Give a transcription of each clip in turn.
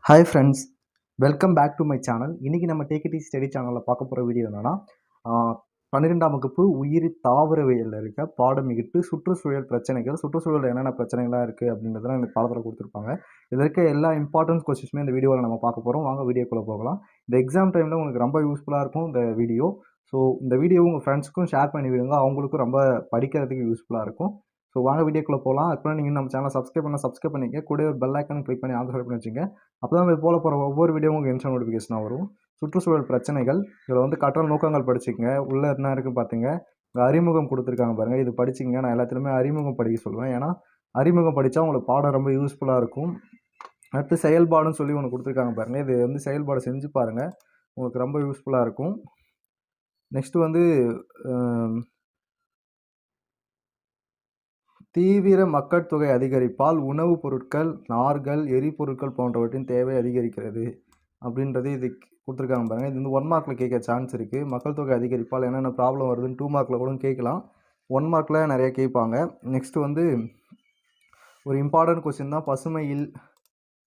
Hi friends welcome back to my channel இன்றைக்கி நம்ம டேக்கிடி study சேனலில் பார்க்க போகிற வீடியோ என்னென்னா பன்னிரெண்டாம் வகுப்பு உயிரி தாவரவியலில் இருக்க பாடம் எட்டு சுற்றுச்சூழல் பிரச்சனைகள் சுற்றுச்சூழல் என்னென்ன பிரச்சனைகள்லாம் இருக்குது அப்படின்றதெல்லாம் இந்த பாடத்தில் கொடுத்துருப்பாங்க. இதில் இருக்க எல்லா இம்பார்ட்டன்ஸ் கொஸ்டின்ஸுமே இந்த வீடியோவில் நம்ம பார்க்க போகிறோம் வாங்க வீடியோக்குள்ளே போகலாம். இந்த எக்ஸாம் டைமில் உங்களுக்கு ரொம்ப யூஸ்ஃபுல்லாக இருக்கும் இந்த வீடியோ ஸோ இந்த வீடியோ உங்கள் ஃப்ரெண்ட்ஸ்க்கும் ஷேர் பண்ணி விடுங்க. அவங்களுக்கும் ரொம்ப படிக்கிறதுக்கு யூஸ்ஃபுல்லாக இருக்கும். ஸோ வாங்க வீடியோக்குள்ளே போகலாம் அதுக்குள்ளே நீங்கள் நம்ம சேனலை சப்ஸ்கிரைப் பண்ண சப்ஸ்கிரைப் பண்ணிக்க கூட ஒரு பெல் ஐக்கன் கிளிக் பண்ணி ஆன்சர் பண்ணி வச்சுங்க அப்போ தான் இது போல போகிற ஒவ்வொரு வீடியோ உங்களுக்கு இன்ஸ்டா நோட்டிஃபிகேஷனாக வரும். சுற்றுச்சூழல் பிரச்சனைகள் இதில் வந்து கற்றல் நோக்கங்கள் படிச்சுக்கங்க. உள்ளே என்ன இருக்குது பார்த்துங்க அறிமுகம் கொடுத்துருக்காங்க பாருங்கள் இது படிச்சிங்க நான் எல்லாத்துலேயுமே அறிமுகம் படிக்க சொல்லுவேன். ஏன்னா அறிமுகம் படித்தா உங்களுக்கு பாடம் ரொம்ப யூஸ்ஃபுல்லாக இருக்கும். அடுத்து செயல்பாடுன்னு சொல்லி ஒன்று கொடுத்துருக்காங்க பாருங்கள் இது வந்து செயல்பாடு செஞ்சு பாருங்கள் உங்களுக்கு ரொம்ப யூஸ்ஃபுல்லாக இருக்கும். நெக்ஸ்ட்டு வந்து தீவிர மக்கள் தொகை அதிகரிப்பால் உணவுப் பொருட்கள் நார்கள் எரிபொருட்கள் போன்றவற்றின் தேவை அதிகரிக்கிறது அப்படின்றது இது கொடுத்துருக்காங்க பாருங்கள் இது வந்து ஒன் மார்க்கில் கேட்க சான்ஸ் இருக்குது மக்கள் தொகை அதிகரிப்பால் என்னென்ன ப்ராப்ளம் வருதுன்னு டூ மார்க்கில் கூட கேட்கலாம். ஒன் மார்க்கில் நிறைய கேட்பாங்க. நெக்ஸ்ட்டு வந்து ஒரு இம்பார்ட்டன்ட் கொஸ்டின் தான். பசுமையில்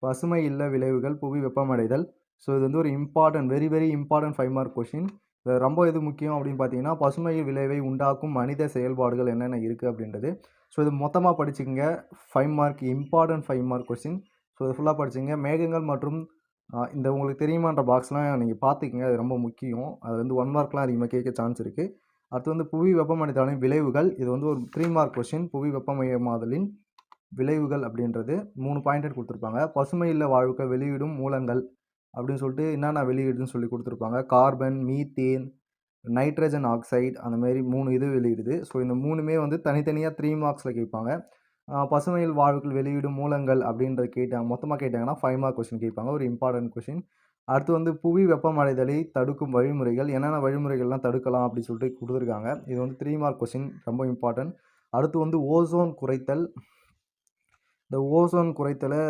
பசுமை இல்ல விளைவுகள் புவி வெப்பமடைதல். ஸோ இது வந்து ஒரு important very very important five mark question ரொம்ப எது முக்கியம் அப்படின்னு பார்த்தீங்கன்னா பசுமையில் விளைவை உண்டாக்கும் மனித செயல்பாடுகள் என்னென்ன இருக்குது அப்படின்றது. ஸோ இது மொத்தமாக படிச்சுக்கோங்க. Five mark important five mark question so இது ஃபுல்லாக படிச்சுங்க மேகங்கள் மற்றும் இந்த உங்களுக்கு தெரியுமான்ற பாக்ஸ்லாம் நீங்கள் பார்த்துக்கங்க. அது ரொம்ப முக்கியம். அது வந்து ஒன் மார்க்லாம் அதிகமாக கேட்க சான்ஸ் இருக்குது அடுத்து வந்து புவி வெப்பமடைதலின் விளைவுகள். இது வந்து ஒரு த்ரீ மார்க் கொஸ்டின் புவி வெப்பமயமாதலின் விளைவுகள் அப்படின்றது. மூணு பாயிண்ட் கொடுத்துருப்பாங்க. பசுமையில் வாழ்வுக்க வெளியிடும் மூலங்கள் அப்படின்னு சொல்லிட்டு என்னென்ன வெளியிடுன்னு சொல்லி கொடுத்துருப்பாங்க. கார்பன் மீத்தேன் நைட்ரஜன் ஆக்சைடு அந்த மாதிரி மூணு இது வெளியிடுது. ஸோ இந்த மூணுமே வந்து தனித்தனியாக த்ரீ மார்க்ஸில் கேட்பாங்க. பசுமையில் வாழ்வுகள் வெளியிடும் மூலங்கள் அப்படின்றத கேட்டாங்க மொத்தமாக கேட்டாங்கன்னா ஃபைவ் மார்க் கொஷின் கேட்பாங்க. ஒரு இம்பார்ட்டன்ட் கொஷின் அடுத்து வந்து புவி வெப்பமடைதலை தடுக்கும் வழிமுறைகள் என்னென்ன வழிமுறைகள்லாம் தடுக்கலாம் அப்படின்னு சொல்லிட்டு கொடுத்துருக்காங்க. இது வந்து த்ரீ மார்க் கொஷின் ரொம்ப இம்பார்ட்டன்ட் அடுத்து வந்து ஓசோன் குறைத்தல். இந்த ஓசோன் குறைத்தலை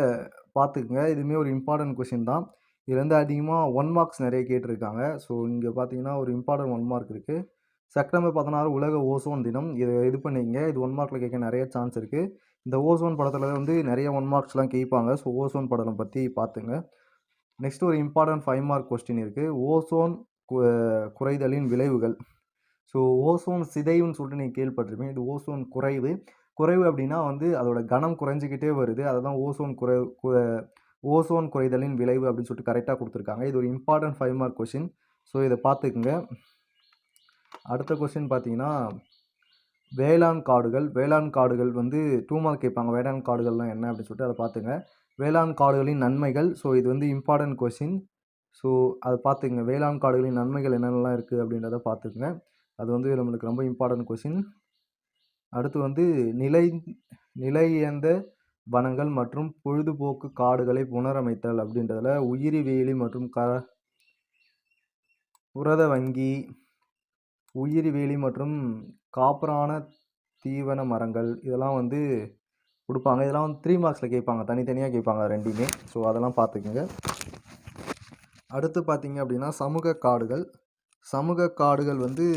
பார்த்துக்குங்க. இதுவுமே ஒரு இம்பார்ட்டன்ட் கொஷின் தான். இதுலேருந்து அதிகமாக ஒன் மார்க்ஸ் நிறைய கேட்டிருக்காங்க. ஸோ இங்கே பார்த்தீங்கன்னா ஒரு இம்பார்ட்டன்ட் ஒன் மார்க் இருக்குது செப்டம்பர் பதினாறு உலக ஓசோன் தினம். இதை இது பண்ணிங்க. இது ஒன் மார்க்கில் கேட்க நிறைய சான்ஸ் இருக்குது இந்த ஓசோன் படத்தில் வந்து நிறைய ஒன் மார்க்ஸ்லாம் கேட்பாங்க. ஸோ ஓசோன் படம் பற்றி பார்த்துங்க. நெக்ஸ்ட் ஒரு இம்பார்ட்டன்ட் ஃபைவ் மார்க் கொஸ்டின் இருக்குது ஓசோன் குறைதலின் விளைவுகள். ஸோ ஓசோன் சிதைவுன்னு சொல்லிட்டு நீங்கள் கேள்விப்பட்டிருப்பீங்க. இது ஓசோன் குறைவு. குறைவு அப்படின்னா வந்து அதோட கனம் குறைஞ்சிக்கிட்டே வருது. அதை தான் ஓசோன் குறை ஓசோன் குறைதலின் விளைவு அப்படின்னு சொல்லிட்டு கரெக்டாக கொடுத்துருக்காங்க. இது ஒரு important five mark question so இதை பார்த்துக்குங்க. அடுத்த கொஷின் பார்த்தீங்கன்னா வேளாண் காடுகள். வேளாண் காடுகள் வந்து டூ மார்க் கேட்பாங்க. வேளாண் காடுகள்லாம் என்ன அப்படின்னு சொல்லிட்டு அதை பார்த்துங்க. வேளாண் காடுகளின் நன்மைகள். ஸோ இது வந்து இம்பார்ட்டன்ட் கொஷின் ஸோ அதை பார்த்துங்க வேளாண் காடுகளின் நன்மைகள் என்னென்னலாம் இருக்குது அப்படின்றத பார்த்துக்குங்க. அது வந்து நம்மளுக்கு ரொம்ப இம்பார்ட்டன்ட் கொஷின் அடுத்து வந்து நிலை நிலையந்த வனங்கள் மற்றும் பொழுதுபோக்கு காடுகளை புனரமைத்தல் அப்படின்றதுல உயிரி வேலி மற்றும் க புரத வங்கி உயிரி வேலி மற்றும் காப்பரான தீவன மரங்கள் இதெல்லாம் வந்து கொடுப்பாங்க. இதெல்லாம் வந்து த்ரீ மார்க்ஸில் கேட்பாங்க. தனித்தனியாக கேட்பாங்க ரெண்டுமே. ஸோ அதெல்லாம் பார்த்துக்குங்க. அடுத்து பார்த்தீங்க அப்படின்னா சமூக காடுகள். சமூக காடுகள் வந்து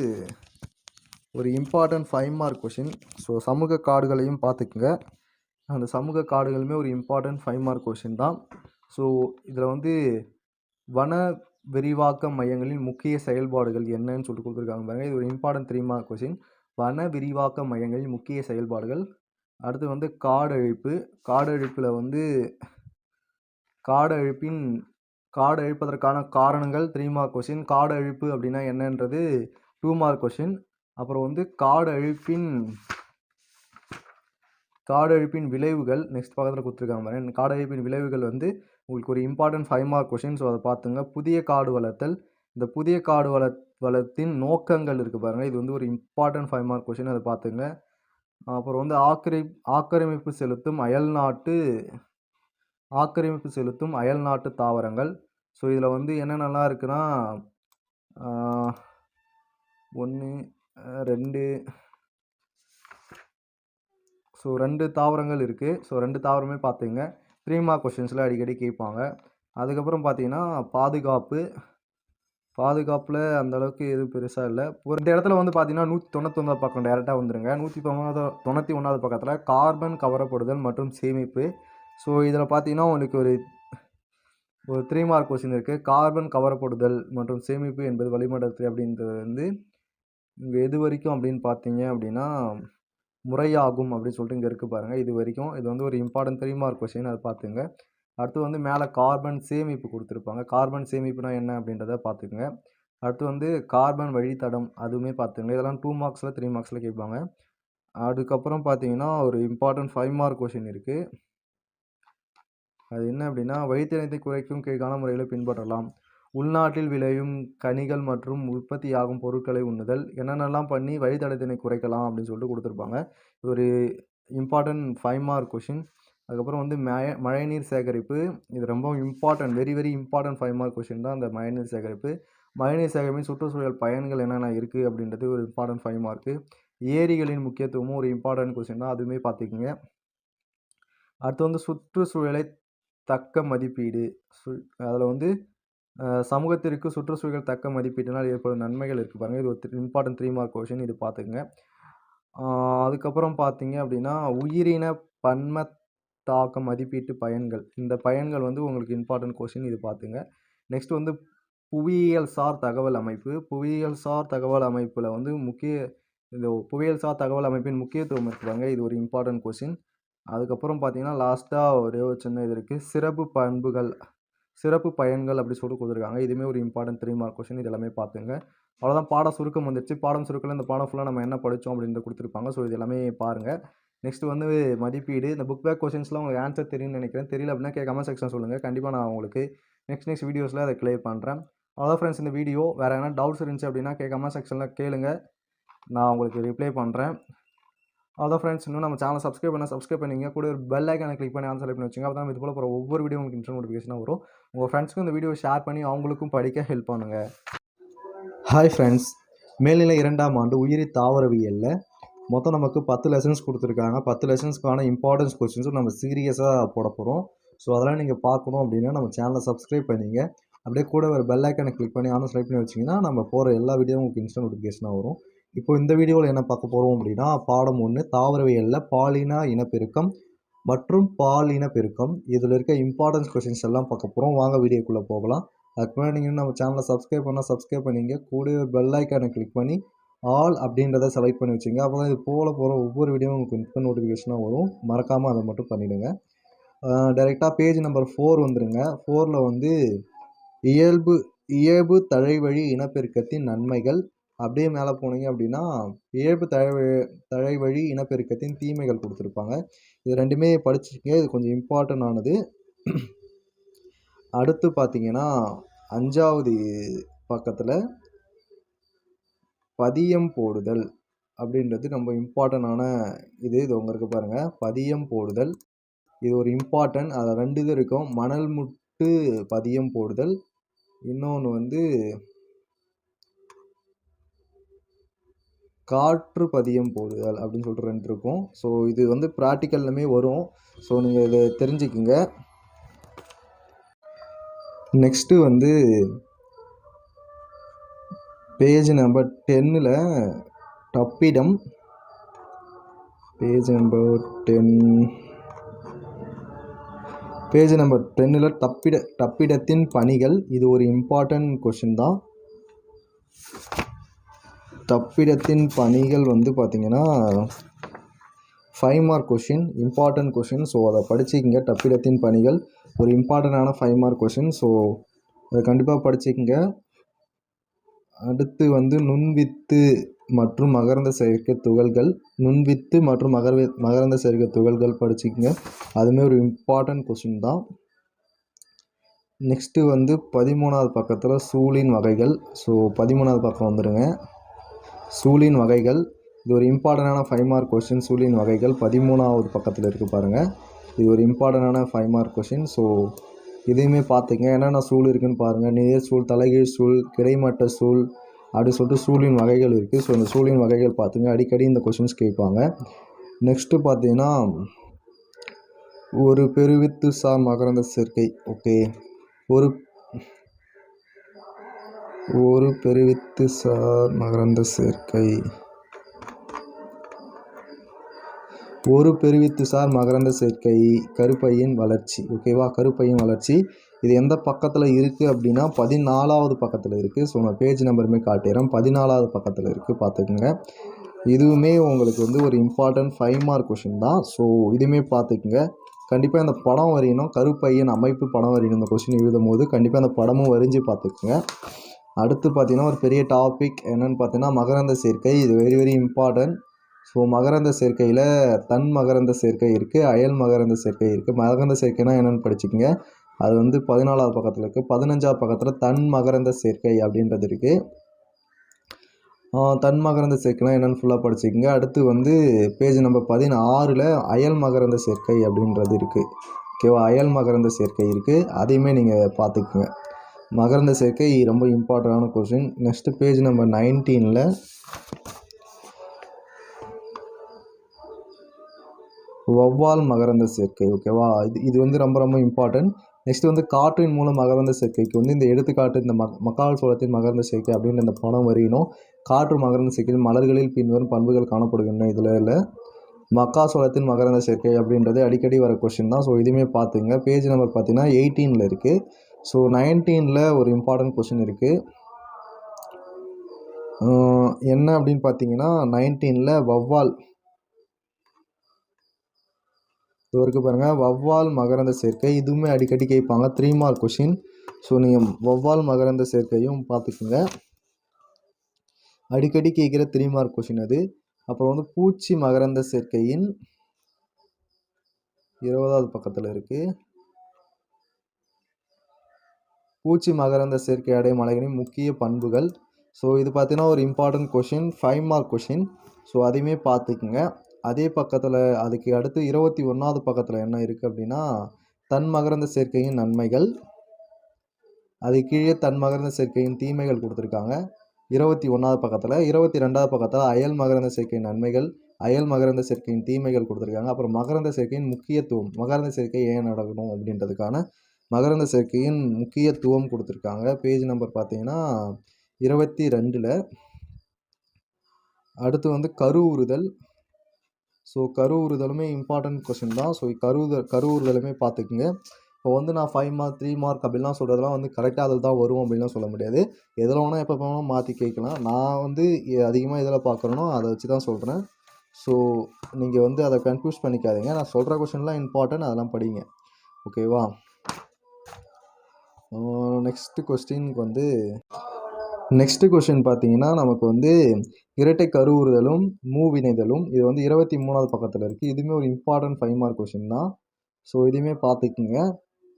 ஒரு important five mark question so சமூக காடுகளையும் பார்த்துக்குங்க. அந்த சமூக காடுகளுமே ஒரு இம்பார்ட்டன்ட் ஃபைவ் மார்க் கொஷின் தான். ஸோ இதில் வந்து வன விரிவாக்க மையங்களின் முக்கிய செயல்பாடுகள் என்னன்னு சொல்லிட்டு கொடுத்துருக்காங்க பாருங்கள் இது ஒரு இம்பார்ட்டன்ட் த்ரீ மார்க் கொஷின் வன விரிவாக்க மையங்களின் முக்கிய செயல்பாடுகள். அடுத்து வந்து காடழிப்பு. காடழிப்பில் வந்து காடழிப்பின் காடு அழிப்பதற்கான காரணங்கள் த்ரீ மார்க் கொஷின் காடு அழிப்பு அப்படின்னா என்னன்றது டூ மார்க் கொஷின் அப்புறம் வந்து காடு அழிப்பின் காடழிப்பின் விளைவுகள் நெக்ஸ்ட் பக்கத்தில் கொடுத்துருக்காங்க பாருங்க. காடழிப்பின் விளைவுகள் வந்து உங்களுக்கு ஒரு important five mark question so அதை பார்த்துங்க. புதிய காடு வளர்த்தல். இந்த புதிய காடு வள வளத்தின் நோக்கங்கள் இருக்குது பாருங்கள் இது வந்து ஒரு இம்பார்ட்டன்ட் ஃபைவ் மார்க் கொஷின் அதை பார்த்துங்க. அப்புறம் வந்து ஆக்கிரை ஆக்கிரமிப்பு செலுத்தும் அயல் நாட்டு ஆக்கிரமிப்பு செலுத்தும் அயல் நாட்டு தாவரங்கள். ஸோ இதில் வந்து என்னென்னலாம் இருக்குன்னா ஒன்று ரெண்டு ஸோ ரெண்டு தாவரங்கள் இருக்குது ஸோ ரெண்டு தாவரமே பார்த்துங்க த்ரீ மார்க் கொஷின்ஸில் அடிக்கடி கேட்பாங்க. அதுக்கப்புறம் பார்த்தீங்கன்னா பாதுகாப்பு. பாதுகாப்பில் அந்தளவுக்கு எதுவும் பெருசாக இல்லை. ஒரு இந்த இடத்துல வந்து பார்த்தீங்கன்னா நூற்றி தொண்ணூத்தொம்பது பக்கம் டேரெக்டாக வந்துடுங்க நூற்றி தொண்ணூறு தொண்ணூற்றி ஒன்றாவது பக்கத்தில் கார்பன் கவரப்படுதல் மற்றும் சேமிப்பு. ஸோ இதில் பார்த்தீங்கன்னா உங்களுக்கு ஒரு ஒரு த்ரீ மார்க் கொஸ்டின் இருக்குது கார்பன் கவரப்படுதல் மற்றும் சேமிப்பு என்பது வளிமண்டலத்தில் அப்படின்றது வந்து இங்கே எது வரைக்கும் அப்படின்னு பார்த்தீங்க அப்படின்னா முறையாகும் அப்படின்னு சொல்லிட்டு இங்கே இருக்குது பாருங்கள் இது வரைக்கும் இது வந்து ஒரு இம்பார்ட்டன்ட் த்ரீ மார்க் கொஸ்டின் அதை பார்த்துங்க அடுத்து வந்து மேலே கார்பன் சேமிப்பு கொடுத்துருப்பாங்க. கார்பன் சேமிப்புனா என்ன அப்படின்றத பார்த்துக்குங்க அடுத்து வந்து கார்பன் வழித்தடம் அதுவுமே பார்த்துங்க இதெல்லாம் டூ மார்க்ஸில் த்ரீ மார்க்ஸில் கேட்பாங்க. அதுக்கப்புறம் பார்த்தீங்கன்னா ஒரு இம்பார்ட்டன்ட் ஃபைவ் மார்க் கொஷின் இருக்குது அது என்ன அப்படின்னா வழித்தடத்தை குறைக்கும் கீழ்கான முறையில் பின்பற்றலாம். உள்நாட்டில் விளையும் கனிகள் மற்றும் உற்பத்தியாகும் பொருட்களை உண்ணுதல் என்னென்னலாம் பண்ணி வழித்தடத்தினை குறைக்கலாம் அப்படின்னு சொல்லிட்டு கொடுத்துருப்பாங்க. இது ஒரு இம்பார்ட்டன்ட் ஃபைவ் மார்க் கொஷின் அதுக்கப்புறம் வந்து மழை மழைநீர் சேகரிப்பு. இது ரொம்ப important very very important five mark question தான் அந்த மழைநீர் சேகரிப்பு. மழைநீர் சேகரிப்பின் சுற்றுச்சூழல் பயன்கள் என்னென்ன இருக்குது அப்படின்றது ஒரு இம்பார்ட்டன்ட் ஃபைவ் மார்க்கு ஏரிகளின் முக்கியத்துவமும் ஒரு இம்பார்ட்டன்ட் கொஷின் தான். அதுவுமே பார்த்துக்குங்க. அடுத்து வந்து சுற்றுச்சூழலை தக்க மதிப்பீடு. சு அதில் வந்து சமூகத்திற்கு சுற்றுச்சூழல் தக்க மதிப்பீட்டினால் ஏற்படும் நன்மைகள் இருக்குது பாருங்கள் இது ஒரு இம்பார்ட்டன்ட் த்ரீ மார்க் கொஷின் இது பார்த்துக்குங்க. அதுக்கப்புறம் பார்த்தீங்க அப்படின்னா உயிரின பன்ம தாக்க மதிப்பீட்டு பயன்கள். இந்த பயன்கள் வந்து உங்களுக்கு இம்பார்ட்டன்ட் கொஷின் இது பார்த்துங்க நெக்ஸ்ட் வந்து புவியியல் சார் தகவல் அமைப்பு. புவியியல் சார் தகவல் அமைப்பில் வந்து முக்கிய இந்த புவியியல் சார் தகவல் அமைப்பின் முக்கியத்துவம் இருக்கிறாங்க இது ஒரு இம்பார்ட்டன்ட் கொஷின் அதுக்கப்புறம் பார்த்தீங்கன்னா லாஸ்ட்டாக ஒரே ஒரு சின்ன இது இருக்குது சிறப்பு பண்புகள் சிறப்பு பயன்கள் அப்படி சொல்லி கொடுத்துருக்காங்க. இதுவுமே ஒரு இம்பார்ட்டன்ட் த்ரீ மார்க் கொஷின் இது எல்லாமே பார்த்துங்க. அவ்வளோதான் பாட சுருக்கம் வந்துருச்சு. பாடம் சுருக்கில் இந்த பாடம் ஃபுல்லாக நம்ம என்ன படித்தோம் அப்படின்னு கொடுத்துருப்பாங்க. ஸோ இது எல்லாமே பாருங்கள் நெக்ஸ்ட் வந்து மதிப்பீடு. இந்த புக் பேக் கொஷின்ஸ்லாம் உங்களுக்கு ஆன்சர் தெரியும்னு நினைக்கிறேன். தெரியல அப்படின்னா கே கமெண்ட் செக்ஷன் சொல்லுங்கள் கண்டிப்பாக நான் உங்களுக்கு நெக்ஸ்ட் நெக்ஸ்ட் வீடியோஸில் அதை கிளியர் பண்ணுறேன் அவ்வளோ ஃப்ரெண்ட்ஸ் இந்த வீடியோ வேறு எதனா டவுட்ஸ் இருந்துச்சு அப்படின்னா கே கமெண்ட் செக்ஷனில் கேளுங்க. நான் உங்களுக்கு ரிப்ளை பண்ணுறேன் அதான் ஃப்ரெண்ட்ஸ் இன்னும் நம்ம சேனல் சப்ஸ்கிரைப் பண்ண சப்ஸ்கிரைப் பண்ணிங்க கூட ஒரு பெல் ஐக்கானை கிளிக் பண்ணி ஆன்சர் பண்ணி வச்சுங்க அப்போ தான் இது போல் போகிற ஒவ்வொரு வீடியோ உங்களுக்கு இன்ட்ரெஸ்ட் நோட்டிஃபிகேஷனாக வரும். உங்கள் ஃப்ரெண்ட்ஸ்க்கும் இந்த வீடியோ ஷேர் பண்ணி அவங்களுக்கும் படிக்க ஹெல்ப் பண்ணுங்கள் ஹாய் ஃப்ரெண்ட்ஸ் மேல்நிலை இரண்டாம் ஆண்டு உயிரி தாவரவியலில் மொத்தம் நமக்கு பத்து லெசன்ஸ் கொடுத்துருக்காங்க. பத்து லெசன்ஸ்க்கான இம்பார்ட்டன்ஸ் கொஸ்டின்ஸும் நம்ம சீரியஸாக போட போகிறோம் ஸோ அதெல்லாம் நீங்கள் பார்க்கணும் அப்படின்னா நம்ம சேனலை சப்ஸ்கிரைப் பண்ணிங்க. அப்படியே கூட ஒரு பெல் ஐக்கானை கிளிக் பண்ணி ஆனும் செலக்ட் பண்ணி வச்சிங்கன்னா நம்ம போகிற எல்லா வீடியோவும் உங்களுக்கு இன்ஸ்டன்ட் நோட்டிஃபிகேஷனாக வரும். இப்போ இந்த வீடியோவில் என்ன பார்க்க போகிறோம் அப்படின்னா பாடம் ஒன்று தாவரவியலில் பாலின இனப்பெருக்கம் மற்றும் பால் இனப்பெருக்கம். இதில் இருக்க இம்பார்ட்டன்ஸ் கொஷின்ஸ் எல்லாம் பார்க்க போகிறோம் வாங்க வீடியோக்குள்ளே போகலாம். அதுக்கு முன்னாடி நீங்கள் நம்ம சேனலை சப்ஸ்கிரைப் பண்ணால் சப்ஸ்கிரைப் பண்ணிங்க. கூடவே பெல் ஐக்கானை கிளிக் பண்ணி ஆல் அப்படின்றத செலக்ட் பண்ணி வச்சுங்க. அப்போ தான் இது போல போகிற ஒவ்வொரு வீடியோவும் உங்களுக்கு இன்ஸ்டன்ட் நோட்டிஃபிகேஷனாக வரும். மறக்காமல் அதை மட்டும் பண்ணிவிடுங்க டைரெக்டாக பேஜ் நம்பர் ஃபோர் வந்துடுங்க ஃபோரில் வந்து இயல்பு இயல்பு தழைவழி இனப்பெருக்கத்தின் நன்மைகள் அப்படியே மேலே போனீங்க அப்படின்னா இயல்பு தழை தழைவழி இனப்பெருக்கத்தின் தீமைகள் கொடுத்துருப்பாங்க. இது ரெண்டுமே படிச்சிருக்கீங்க. இது கொஞ்சம் இம்பார்ட்டன் ஆனது. அடுத்து பார்த்தீங்கன்னா அஞ்சாவது பக்கத்தில் பதியம் போடுதல் அப்படின்றது ரொம்ப இம்பார்ட்டண்டான இது. இது உங்களுக்கு பாருங்கள் பதியம் போடுதல். இது ஒரு இம்பார்ட்டன்ட் அதில் ரெண்டு இது இருக்கும். மணல் முட்டு பதியம் போடுதல். இன்னொன்று வந்து காற்று பதியம் போடுதல் அப்படின்னு சொல்லிட்டு ரெண்டு இருக்கும். ஸோ இது வந்து ப்ராக்டிக்கல்லுமே வரும். ஸோ நீங்கள் இதை தெரிஞ்சுக்குங்க. நெக்ஸ்ட்டு வந்து பேஜ் நம்பர் டென்னில் டப்பிடம் page number ten page number டென்னில் தப்பிட தப்பிடத்தின் பணிகள். இது ஒரு இம்பார்ட்டன்ட் கொஷின் தான். தப்பிடத்தின் பணிகள் வந்து பார்த்திங்கன்னா five mark question important question so அதை படிச்சுக்கிங்க. தப்பிடத்தின் பணிகள் ஒரு இம்பார்ட்டண்டான ஃபைவ் மார்க் கொஷின் ஸோ அதை கண்டிப்பாக படிச்சுக்கிங்க. அடுத்து வந்து நுண்வித்து மற்றும் மகரந்த சேர்க்கை துகள்கள். நுண்வித்து மற்றும் மகர மகரந்த சேர்க்கை துகள்கள் படிச்சுக்கங்க. அதுமே ஒரு இம்பார்ட்டன்ட் கொஷின் தான். நெக்ஸ்ட்டு வந்து பதிமூணாவது பக்கத்தில் சூழின் வகைகள். ஸோ பதிமூணாவது பக்கம் வந்துடுங்க சூழின் வகைகள். இது ஒரு இம்பார்ட்டண்டான ஃபைவ் மார்க் கொஷின் சூழின் வகைகள் பதிமூணாவது பக்கத்தில் இருக்குது பாருங்கள் இது ஒரு இம்பார்ட்டண்டான ஃபைவ் மார்க் கொஷின் ஸோ இதையுமே பார்த்துங்க என்னென்ன சூழ் இருக்குன்னு பாருங்கள் நேர் சூழ் தலைகீழ் சூழ் கிடைமட்ட சூழ் அப்படின்னு சொல்லிட்டு சூழின் வகைகள் இருக்குது ஸோ இந்த சூழின் வகைகள் பார்த்துங்க அடிக்கடி இந்த கொஷின்ஸ் கேட்பாங்க. நெக்ஸ்ட்டு பார்த்தீங்கன்னா ஒரு பெருவித்து சார் மகரந்த சேர்க்கை. ஓகே ஒரு ஒரு பெருவித்து சார் மகரந்த சேர்க்கை. ஒரு பெருவித்து சார் மகரந்த சேர்க்கை. கருப்பையின் வளர்ச்சி. ஓகேவா கருப்பையின் வளர்ச்சி. இது எந்த பக்கத்தில் இருக்குது அப்படின்னா பதினாலாவது பக்கத்தில் இருக்குது ஸோ நான் பேஜ் நம்பருமே காட்டிடுறேன் பதினாலாவது பக்கத்தில் இருக்குது பார்த்துக்குங்க. இதுவுமே உங்களுக்கு வந்து ஒரு இம்பார்ட்டன்ட் ஃபைவ் மார்க் கொஷின் தான். ஸோ இதுவுமே பார்த்துக்குங்க. கண்டிப்பாக இந்த படம் வரையணும். கருப்பையின் அமைப்பு படம் வரையணும். இந்த கொஷின் எழுதும் போது கண்டிப்பாக அந்த படமும் வரைஞ்சி பார்த்துக்குங்க. அடுத்து பார்த்தீங்கன்னா ஒரு பெரிய டாபிக் என்னென்னு பார்த்தீங்கன்னா மகரந்த சேர்க்கை. இது வெரி வெரி இம்பார்ட்டன்ட் ஸோ மகரந்த சேர்க்கையில் தன் மகரந்த சேர்க்கை இருக்குது அயல் மகரந்த சேர்க்கை இருக்குது மகரந்த சேர்க்கைனா என்னென்னு படிச்சுக்கோங்க. அது வந்து பதினாலாவது பக்கத்தில் இருக்குது பதினஞ்சாவது பக்கத்தில் தன் மகரந்த சேர்க்கை அப்படின்றது இருக்குது தன் மகரந்த சேர்க்கைனா என்னென்னு ஃபுல்லாக படிச்சுக்கோங்க. அடுத்து வந்து பேஜ் நம்பர் பதினாறில் அயல் மகரந்த சேர்க்கை அப்படின்றது இருக்குது ஓகேவா? அயல் மகரந்த சேர்க்கை இருக்குது அதையுமே நீங்கள் பார்த்துக்குங்க. மகரந்த சேர்க்கை ரொம்ப இம்பார்ட்டண்டான கொஷின் நெக்ஸ்ட்டு பேஜ் நம்பர் நைன்டீனில் வௌவால் மகரந்த சேர்க்கை ஓகேவா இது இது வந்து ரொம்ப ரொம்ப இம்பார்ட்டன்ட் நெக்ஸ்ட் வந்து காற்றின் மூலம் மகரந்த சேர்க்கைக்கு வந்து இந்த எடுத்துக்காட்டு இந்த ம மக்கால் சோளத்தின் மகரந்த சேர்க்கை அப்படின்ற இந்த படம் வரையணும் காற்று மகரந்த சேர்க்கையில் மலர்களில் பின்வரும் பண்புகள் காணப்படுகின்றன. இதில் இல்லை மக்கா சோளத்தின் மகரந்த சேர்க்கை அப்படின்றது அடிக்கடி வர கொஷின் தான். ஸோ இதுவுமே பார்த்துங்க. பேஜ் நம்பர் பார்த்தீங்கன்னா எயிட்டீனில் இருக்குது ஸோ நைன்டீனில் ஒரு இம்பார்ட்டண்ட் கொஷின் இருக்குது என்ன அப்படின்னு பார்த்தீங்கன்னா நைன்டீனில் வௌவால். இது வரைக்கும் பாருங்கள் வௌவால் மகரந்த சேர்க்கை. இதுவுமே அடிக்கடி கேட்பாங்க. த்ரீ மார்க் கொஷின் ஸோ நீங்கள் வௌவால் மகரந்த சேர்க்கையும் பார்த்துக்குங்க. அடிக்கடி கேட்குற த்ரீ மார்க் கொஷின் அது. அப்புறம் வந்து பூச்சி மகரந்த சேர்க்கையின் இருபதாவது பக்கத்தில் இருக்குது பூச்சி மகரந்த சேர்க்கை அடையும் மலைகளின் முக்கிய பண்புகள். ஸோ இது பார்த்தீங்கன்னா ஒரு important question five mark question so அதையுமே பார்த்துக்குங்க. அதே பக்கத்தில் அதுக்கு அடுத்து இருபத்தி ஒன்றாவது பக்கத்தில் என்ன இருக்குது அப்படின்னா தன் மகரந்த சேர்க்கையின் நன்மைகள். அது கீழே தன் மகரந்த சேர்க்கையின் தீமைகள் கொடுத்துருக்காங்க. இருபத்தி ஒன்றாவது பக்கத்தில் இருபத்தி ரெண்டாவது பக்கத்தில் அயல் மகரந்த சேர்க்கையின் நன்மைகள் அயல் மகரந்த சேர்க்கையின் தீமைகள் கொடுத்துருக்காங்க. அப்புறம் மகரந்த சேர்க்கையின் முக்கியத்துவம் மகரந்த சேர்க்கை ஏன் நடக்கணும் அப்படின்றதுக்கான மகரந்த சேர்க்கையின் முக்கியத்துவம் கொடுத்துருக்காங்க. பேஜ் நம்பர் பார்த்தீங்கன்னா இருபத்தி ரெண்டில் அடுத்து வந்து கருவுறுதல். ஸோ கருவுறுதலுமே இம்பார்ட்டன்ட் கொஷின் தான். ஸோ கருவுதல் கருவுறுதலுமே பார்த்துக்குங்க. இப்போ வந்து நான் ஃபைவ் மார்க் த்ரீ மார்க் அப்படிலாம் சொல்கிறதெல்லாம் வந்து கரெக்டாக அதில் தான் வரும் அப்படின்லாம் சொல்ல முடியாது. எதில் வேணால் எப்போ வேணால் மாற்றி கேட்கலாம். நான் வந்து அதிகமாக எதில் பார்க்குறேனோ அதை வச்சு தான் சொல்கிறேன் ஸோ நீங்கள் வந்து அதை கன்ஃபியூஸ் பண்ணிக்காதீங்க. நான் சொல்கிற கொஷின்லாம் இம்பார்ட்டன்ட் அதெல்லாம் படிங்க. ஓகேவா நெக்ஸ்ட்டு கொஸ்டினுக்கு வந்து நெக்ஸ்ட்டு கொஷின் பார்த்தீங்கன்னா நமக்கு வந்து இரட்டை கருவுறுதலும் மூவினைதலும் இது வந்து இருபத்தி மூணாவது பக்கத்தில் இருக்குது இதுவுமே ஒரு இம்பார்ட்டன்ட் ஃபைவ் மார்க் கொஷின் தான். ஸோ இதுவுமே பார்த்துக்குங்க.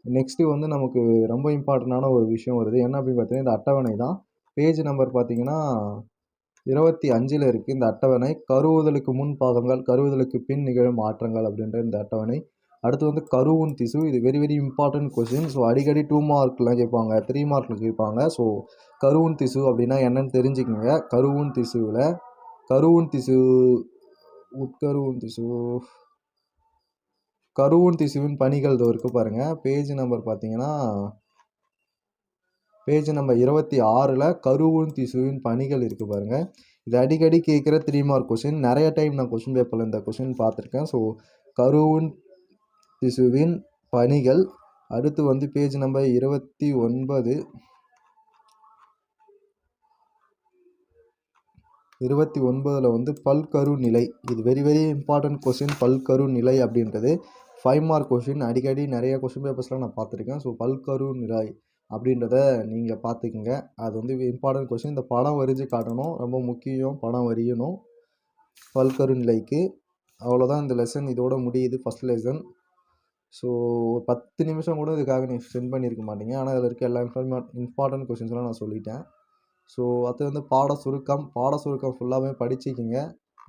நெக்ஸ்ட்டு வந்து நமக்கு ரொம்ப இம்பார்ட்டண்டான ஒரு விஷயம் வருது. என்ன அப்படின்னு பார்த்தீங்கன்னா இந்த அட்டவணை தான். பேஜ் நம்பர் பார்த்தீங்கன்னா இருபத்தி அஞ்சில் இருக்குது இந்த அட்டவணை கருவுதலுக்கு முன் பாகங்கள் கருவுதலுக்கு பின் நிகழும் மாற்றங்கள் அப்படின்ற இந்த அட்டவணை. அடுத்து வந்து கருவுன் திசு. இது very very important question so அடிக்கடி டூ மார்க்லாம் கேட்பாங்க. த்ரீ மார்க்கில் கேட்பாங்க. ஸோ கருவுன் திசு அப்படின்னா என்னன்னு தெரிஞ்சுக்கோங்க. கருவுன் திசுவில் கருவுன் திசு உட்கருவுன் திசு. கருவுன் திசுவின் பணிகள் இதோ இருக்குது பாருங்கள் பேஜ் நம்பர் பார்த்தீங்கன்னா பேஜ் நம்பர் இருபத்தி ஆறில் கருவுன் திசுவின் பணிகள் இருக்குது பாருங்கள் இது அடிக்கடி கேட்குற த்ரீ மார்க் கொஷின் நிறைய டைம் நான் கொஷின் பேப்பரில் இந்த கொஷின் பார்த்துருக்கேன். ஸோ கருவுன் திசுவின் பணிகள். அடுத்து வந்து பேஜ் நம்பர் இருபத்தி ஒன்பது. இருபத்தி ஒன்பதில் வந்து பல்கரு நிலை இது வெரி வெரி இம்பார்ட்டன்ட் கொஷின் பல்கரு நிலை அப்படின்றது. ஃபைவ் மார்க் கொஷின் அடிக்கடி நிறைய கொஷின் பேப்பர்ஸ்லாம் நான் பார்த்துருக்கேன். ஸோ பல்கரு நிலை அப்படின்றத நீங்கள் பார்த்துக்குங்க. அது வந்து இம்பார்ட்டன்ட் கொஷின் இந்த படம் வரிஞ்சு காட்டணும். ரொம்ப முக்கியம். படம் வரையணும். பல்கரு நிலைக்கு அவ்வளோதான் இந்த லெசன் இதோட முடியுது. ஃபஸ்ட் லெசன் ஸோ ஒரு பத்து நிமிஷம் கூட இதுக்காக நீங்கள் ஸ்பெண்ட் பண்ணியிருக்க மாட்டீங்க. ஆனால் அதில் இருக்க எல்லா இன்ஃபார்மே இம்பார்ட்டன்ட் கொஷின்ஸ்லாம் நான் சொல்லிட்டேன். ஸோ அது வந்து பாட சுருக்கம் பாட சுருக்கம் ஃபுல்லாகவே படிச்சுக்கிங்க.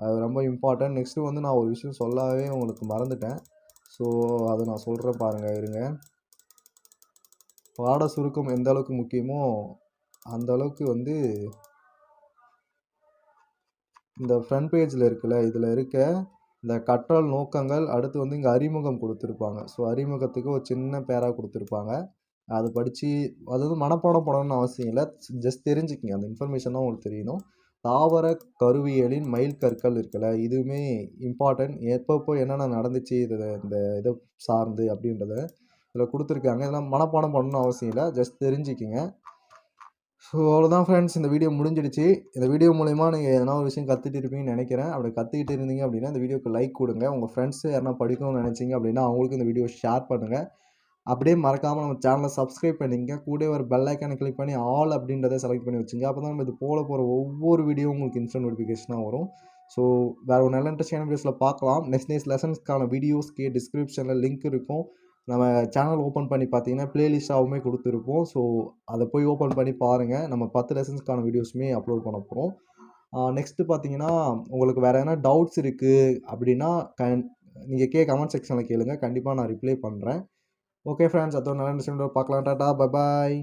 அது ரொம்ப இம்பார்ட்டன்ட் நெக்ஸ்ட்டு வந்து நான் ஒரு விஷயம் சொல்லவே உங்களுக்கு மறந்துட்டேன். ஸோ அதை நான் சொல்கிறேன் பாருங்கள் இருங்க. பாட சுருக்கம் எந்த அளவுக்கு முக்கியமோ அந்த அளவுக்கு வந்து இந்த ஃப்ரண்ட் பேஜில் இருக்குல்ல இதில் இருக்க இந்த கற்றல் நோக்கங்கள் அடுத்து வந்து இங்கே அறிமுகம் கொடுத்துருப்பாங்க. ஸோ அறிமுகத்துக்கு ஒரு சின்ன பேராக கொடுத்துருப்பாங்க. அது படித்து அது வந்து மனப்பாடம் பண்ணணும்னு அவசியம் இல்லை. ஜஸ்ட் தெரிஞ்சுக்கிங்க. அந்த இன்ஃபர்மேஷன் தான் உங்களுக்கு தெரியணும். தாவர கருவியலின் மைல் கற்கள் இருக்குல்ல இதுவுமே இம்பார்ட்டன்ட் எப்பப்போ என்னென்ன நடந்துச்சு இது இந்த இதை சார்ந்து அப்படின்றத இதில் கொடுத்துருக்காங்க. இதெல்லாம் மனப்பாடம் பண்ணணும்னு அவசியம் இல்லை. ஜஸ்ட் தெரிஞ்சுக்கிங்க. ஸோ அவ்வளோதான் ஃப்ரெண்ட்ஸ் இந்த வீடியோ முடிஞ்சிடுச்சு. இந்த வீடியோ மூலிமா நீங்கள் எதனா ஒரு விஷயம் கற்றுட்டு இருப்பீங்கன்னு நினைக்கிறேன். அப்படி கற்றுக்கிட்டு இருந்தீங்க அப்படின்னா இந்த வீடியோக்கு லைக் கொடுங்க. உங்கள் ஃப்ரெண்ட்ஸு யாரா படிக்கணும்னு நினச்சிங்க அப்படின்னா அவங்களுக்கு இந்த வீடியோ ஷேர் பண்ணுங்கள் அப்படியே மறக்காமல் நம்ம சேனலை சப்ஸ்கிரைப் பண்ணிங்க கூட ஒரு பெல் ஐக்கானை கிளிக் பண்ணி ஆல் அப்படின்றத செலக்ட் பண்ணி வச்சுங்க அப்போ தான் நம்ம இது போல போகிற ஒவ்வொரு வீடியோ உங்களுக்கு இன்ஸ்டன்ட் நோட்டிஃபிகேஷனாக வரும். ஸோ வேறு ஒரு நல்ல இன்ட்ரெஸ்டான வீடியோஸில் பார்க்கலாம். நெக்ஸ்ட் நெக்ஸ்ட் லெசன்ஸ்க்கான வீடியோஸ்க்கு டிஸ்கிரிப்ஷனில் லிங்க் இருக்கும். நம்ம சேனல் ஓப்பன் பண்ணி பார்த்தீங்கன்னா ப்ளேலிஸ்ட்டாகவுமே கொடுத்துருப்போம். ஸோ அதை போய் ஓப்பன் பண்ணி பாருங்கள் நம்ம பத்து லெசன்ஸ்க்கான வீடியோஸுமே அப்லோட் பண்ண போகிறோம் நெக்ஸ்ட்டு பார்த்தீங்கன்னா உங்களுக்கு வேறு எதனா டவுட்ஸ் இருக்குது அப்படின்னா கன் நீங்கள் கே கமெண்ட் செக்ஷனில் கேளுங்கள் கண்டிப்பாக நான் ரிப்ளை பண்ணுறேன் ஓகே ஃப்ரெண்ட்ஸ் அதோட நல்ல விஷயம் பார்க்கலாம். Tata bye bye